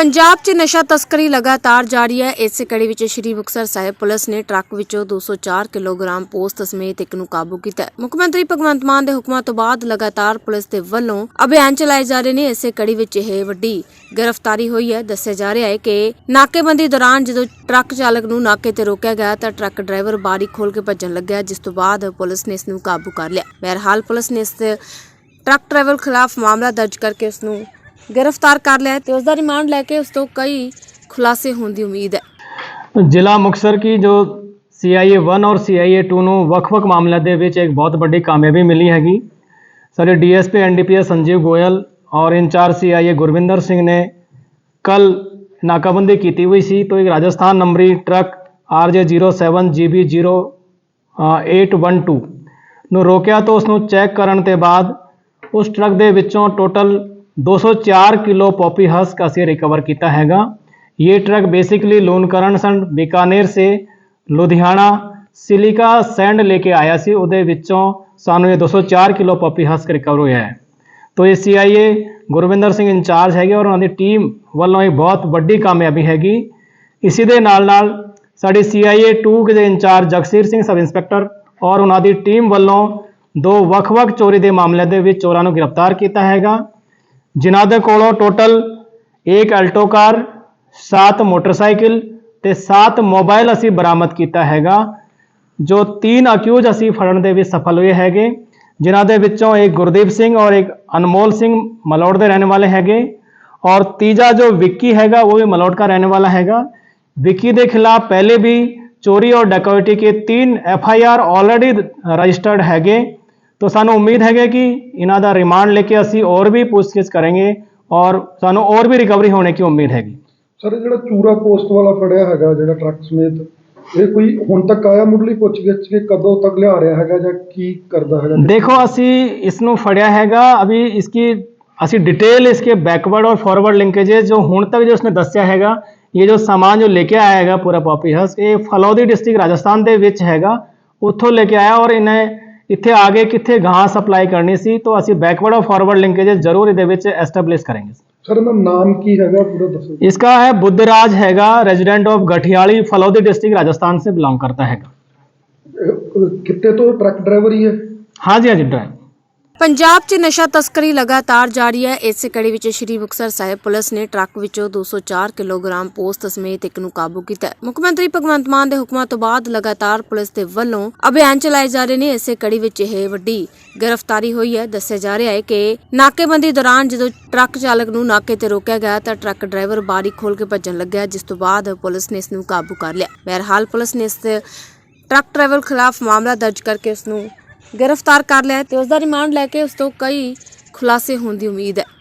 ਪੰਜਾਬ 'ਚ ਨਸ਼ਾ ਤਸਕਰੀ ਲਗਾਤਾਰ ਜਾਰੀ ਹੈ। ਇਸੇ ਕੜੀ ਵਿੱਚ ਸ਼੍ਰੀ ਮੁਕਤਸਰ ਸਾਹਿਬ ਪੁਲਿਸ ਨੇ ਟਰੱਕ ਵਿੱਚੋਂ 204 ਕਿਲੋਗ੍ਰਾਮ ਪੋਸਤ ਸਮੇਤ ਇੱਕ ਨੂੰ ਕਾਬੂ ਕੀਤਾ ਮੁੱਖ ਮੰਤਰੀ ਭਗਵੰਤ ਮਾਨ ਦੇ ਹੁਕਮਾਂ ਤੋਂ ਬਾਅਦ ਲਗਾਤਾਰ ਪੁਲਿਸ ਦੇ ਵੱਲੋਂ ਅਭਿਆਨ ਚਲਾਏ ਜਾ ਰਹੇ ਨੇ। ਇਸੇ ਕੜੀ ਵਿੱਚ ਇਹ ਵੱਡੀ ਗ੍ਰਿਫਤਾਰੀ ਹੋਈ ਹੈ। ਦੱਸਿਆ ਜਾ ਰਿਹਾ ਹੈ ਕਿ ਨਾਕੇਬੰਦੀ ਦੌਰਾਨ ਜਦੋਂ ਟਰੱਕ ਚਾਲਕ ਨੂੰ ਨਾਕੇ ਤੇ ਰੋਕਿਆ ਗਿਆ ਤਾਂ ਟਰੱਕ ਡਰਾਈਵਰ ਬਾਰੀ ਖੋਲ ਕੇ ਭੱਜਣ ਲੱਗਿਆ, ਜਿਸ ਤੋਂ ਬਾਅਦ ਪੁਲਿਸ ਨੇ ਇਸ ਨੂੰ ਕਾਬੂ ਕਰ ਲਿਆ। ਬਹਰਹਾਲ ਪੁਲਿਸ ਨੇ ਇਸ ਟਰੱਕ ਡਰਾਈਵਰ ਖਿਲਾਫ ਮਾਮਲਾ ਦਰਜ ਕਰਕੇ ਉਸ ਨੂੰ ਗ੍ਰਿਫਤਾਰ ਕਰ ਲਿਆ ਤੇ ਉਸ ਦਾ ਰਿਮਾਂਡ ਲੈ ਕੇ ਉਸ ਤੋਂ ਕਈ ਖੁਲਾਸੇ ਹੋਣ ਦੀ ਉਮੀਦ ਹੈ। ਜ਼ਿਲ੍ਹਾ ਮੁਕਸਰ ਕੀ ਜੋ ਸੀਆਈਏ 1 ਔਰ ਸੀਆਈਏ 2 ਨੂੰ ਵੱਖ-ਵੱਖ ਮਾਮਲਿਆਂ ਦੇ ਵਿੱਚ ਇੱਕ ਬਹੁਤ ਵੱਡੀ ਕਾਮਯਾਬੀ ਮਿਲੀ ਹੈਗੀ। ਸਾਡੇ ਡੀਐਸਪੀ ਐਨਡੀਪੀਐਸ ਸੰਜੀਵ ਗੋਇਲ ਔਰ ਇਨਚਾਰਜ ਸੀਆਈਏ ਗੁਰਵਿੰਦਰ ਸਿੰਘ ਨੇ ਕੱਲ ਨਾਕਾਬੰਦੀ ਕੀਤੀ ਹੋਈ ਸੀ ਤੋਂ ਇੱਕ ਰਾਜਸਥਾਨ ਨੰਬਰੀ ਟਰੱਕ RJ07GB0812 ਨੂੰ ਰੋਕਿਆ ਤੋਂ ਉਸ ਨੂੰ ਚੈੱਕ ਕਰਨ ਤੋਂ ਬਾਅਦ ਉਸ ਟਰੱਕ ਦੇ ਵਿੱਚੋਂ ਟੋਟਲ 204 ਕਿਲੋ ਪੋਪੀ ਹਸਕ ਅਸੀਂ ਰਿਕਵਰ ਕੀਤਾ ਹੈਗਾ ये truck basically Lunkaransar Bikaner से ਲੁਧਿਆਣਾ ਸਿਲਿਕਾ ਸੈਂਡ ਲੈ ਕੇ ਆਇਆ ਸੀ ਉਹਦੇ ਵਿੱਚੋਂ ਸਾਨੂੰ ਇਹ 204 ਕਿਲੋ ਪੱਪੀ ਹਸਕ ਰਿਕਵਰ ਹੋਇਆ ਹੈ ਤੋ ਇਹ ਸੀਆਈਏ ਗੁਰਵਿੰਦਰ ਸਿੰਘ ਇੰਚਾਰਜ ਹੈਗੇ ਔਰ ਉਹਨਾਂ ਦੀ ਟੀਮ ਵੱਲੋਂ ਇਹ ਬਹੁਤ ਵੱਡੀ ਕਾਮਯਾਬੀ ਹੈਗੀ ਇਸੇ ਦੇ ਨਾਲ ਨਾਲ ਸਾਡੀ ਸੀਆਈਏ 2 ਦੇ incharge Jagsir Singh sub inspector ਔਰ ਉਹਨਾਂ ਦੀ ਟੀਮ ਵੱਲੋਂ ਦੋ ਵੱਖ-ਵੱਖ ਚੋਰੀ ਦੇ ਮਾਮਲਿਆਂ ਦੇ ਵਿੱਚ ਚੋਰਾਂ ਨੂੰ ਗ੍ਰਿਫਤਾਰ ਕੀਤਾ ਹੈਗਾ ਜਿਨ੍ਹਾਂ ਦੇ ਕੋਲੋਂ ਟੋਟਲ ਇੱਕ ਅਲਟੋ ਕਾਰ 7 ਮੋਟਰਸਾਈਕਲ ਤੇ 7 ਮੋਬਾਈਲ ਅਸੀਂ ਬਰਾਮਦ ਕੀਤਾ ਹੈਗਾ, ਜੋ ਤਿੰਨ ਅਕਿਊਜ਼ ਅਸੀਂ ਫੜਨ ਦੇ ਵਿੱਚ ਸਫਲ ਹੋਏ ਹੈਗੇ, ਜਿਨ੍ਹਾਂ ਦੇ ਵਿੱਚੋਂ ਇੱਕ ਗੁਰਦੀਪ ਸਿੰਘ ਔਰ ਇੱਕ ਅਨਮੋਲ ਸਿੰਘ ਮਲੌੜ ਦੇ ਰਹਿਣ ਵਾਲੇ ਹੈਗੇ, ਔਰ ਤੀਜਾ ਜੋ ਵਿੱਕੀ ਹੈਗਾ, ਉਹ ਵੀ ਮਲੌੜ ਦਾ ਰਹਿਣ ਵਾਲਾ ਹੈਗਾ। ਵਿੱਕੀ ਦੇ ਖਿਲਾਫ ਪਹਿਲੇ ਵੀ ਚੋਰੀ ਔਰ ਡਕੈਤੀ ਕੇ ਤਿੰਨ F I R already registered ਹੈਗੇ। ਤੋ ਸਾਨੂੰ ਉਮੀਦ ਹੈਗੇ ਕਿ ਇਹਨਾਂ ਦਾ ਰਿਮਾਂਡ ਲੈ ਕੇ ਅਸੀਂ ਹੋਰ ਵੀ ਪੁੱਛਗਿੱਛ ਕਰਾਂਗੇ ਔਰ ਸਾਨੂੰ ਹੋਰ ਵੀ ਰਿਕਵਰੀ ਹੋਣੇ ਦੀ ਉਮੀਦ ਹੈਗੀ। ਸਰ ਜਿਹੜਾ ਚੂਰਾ ਪੋਸਟ ਵਾਲਾ ਫੜਿਆ ਹੈਗਾ ਜਿਹੜਾ ਟਰੱਕ ਸਮੇਤ ਇਹ ਕੋਈ ਹੁਣ ਤੱਕ ਆਇਆ ਮੁੱਢਲੀ ਪੁੱਛਗਿੱਛ ਕਿ ਕਦੋਂ ਤੱਕ ਲਿਆ ਰਿਹਾ ਹੈਗਾ ਜਾਂ ਕੀ ਕਰਦਾ ਹੈਗਾ? ਦੇਖੋ ਅਸੀਂ ਇਸ ਨੂੰ ਫੜਿਆ ਹੈਗਾ ਅਭੀ ਇਸकी ਅਸੀਂ ਡਿਟੇਲ ਇਸਕੇ ਬੈਕਵਰਡ ਔਰ ਫਾਰਵਰਡ ਲਿੰਕੇजेस ਜੋ ਹੁਣ ਤੱਕ ਜੋ ਉਸਨੇ ਦੱਸਿਆ ਹੈਗਾ ਇਹ ਜੋ ਸਾਮਾਨ ਜੋ ਲੈ ਕੇ ਆਇਆ ਹੈਗਾ ਪੂਰਾ ਪੌਪੀ ਹਸ ਇਹ ਫਲੌਦੀ ਡਿਸਟ੍ਰਿਕਟ ਰਾਜਸਥਾਨ ਦੇ ਵਿੱਚ ਹੈਗਾ ਉੱਥੋਂ ਲੈ ਕੇ ਆਇਆ ਔਰ ਇਹਨੇ ਇੱਥੇ ਆਗੇ ਕਿੱਥੇ ਗਾਂ ਸਪਲਾਈ ਕਰਨੀ ਸੀ ਤਾਂ ਅਸੀਂ बैकवर्ड और फॉरवर्ड लिंकेजेस ਜ਼ਰੂਰ ਇਹਦੇ ਵਿੱਚ ਐਸਟੈਬਲਿਸ਼ ਕਰਾਂਗੇ ਸਰ ਇਹਦਾ ਨਾਮ ਕੀ ਹੈਗਾ ਪੂਰਾ ਦੱਸੋ इसका है बुद्धराज हैगा resident of Gathiyali Phalodi district Rajasthan से बिलोंग करता हैगा ਇਹ, ਅਹ, ਕਿੱਥੇ ਤੋਂ ਟਰੱਕ ਡਰਾਈਵਰ ਹੀ ਹੈ हाँ जी हाँ जी ड्राइवर ਪੰਜਾਬ 'ਚ ਨਸ਼ਾ ਤਸਕਰੀ ਲਗਾਤਾਰ ਜਾਰੀ ਹੈ। ਇਸੇ ਕੜੀ ਵਿੱਚ ਸ਼੍ਰੀ ਮੁਕਤਸਰ ਸਾਹਿਬ ਪੁਲਿਸ ਨੇ ਟਰੱਕ ਵਿੱਚੋਂ 204 ਕਿਲੋਗ੍ਰਾਮ ਪੋਸਤ ਸਮੇਤ ਇੱਕ ਨੂੰ ਕਾਬੂ ਕੀਤਾ ਮੁੱਖ ਮੰਤਰੀ ਭਗਵੰਤ ਮਾਨ ਦੇ ਹੁਕਮਾਂ ਤੋਂ ਬਾਅਦ ਲਗਾਤਾਰ ਪੁਲਿਸ ਦੇ ਵੱਲੋਂ ਅਭਿਆਨ ਚਲਾਏ ਜਾ ਰਹੇ ਨੇ। ਇਸੇ ਕੜੀ ਵਿੱਚ ਇਹ ਵੱਡੀ ਗ੍ਰਿਫਤਾਰੀ ਹੋਈ ਹੈ। ਦੱਸਿਆ ਜਾ ਰਿਹਾ ਹੈ ਕਿ ਨਾਕੇਬੰਦੀ ਦੌਰਾਨ ਜਦੋਂ ਟਰੱਕ ਚਾਲਕ ਨੂੰ ਨਾਕੇ ਤੇ ਰੋਕਿਆ ਗਿਆ ਤਾਂ ਟਰੱਕ ਡਰਾਈਵਰ ਬਾਰੀ ਖੋਲ ਕੇ ਭੱਜਣ ਲੱਗਿਆ, ਜਿਸ ਤੋਂ ਬਾਅਦ ਪੁਲਿਸ ਨੇ ਇਸ ਨੂੰ ਕਾਬੂ ਕਰ ਲਿਆ। ਬਹਰਹਾਲ ਪੁਲਿਸ ਨੇ ਇਸ ਟਰੱਕ ਡਰਾਈਵਰ ਖਿਲਾਫ ਮਾਮਲਾ ਦਰਜ ਕਰਕੇ ਉਸ ਨੂੰ ਗ੍ਰਿਫਤਾਰ ਕਰ ਲਿਆ ਹੈ ਤੇ ਉਸ ਦਾ ਰਿਮਾਂਡ ਲੈ ਕੇ ਉਸ ਤੋਂ ਕਈ ਖੁਲਾਸੇ ਹੋਣ ਦੀ ਉਮੀਦ ਹੈ।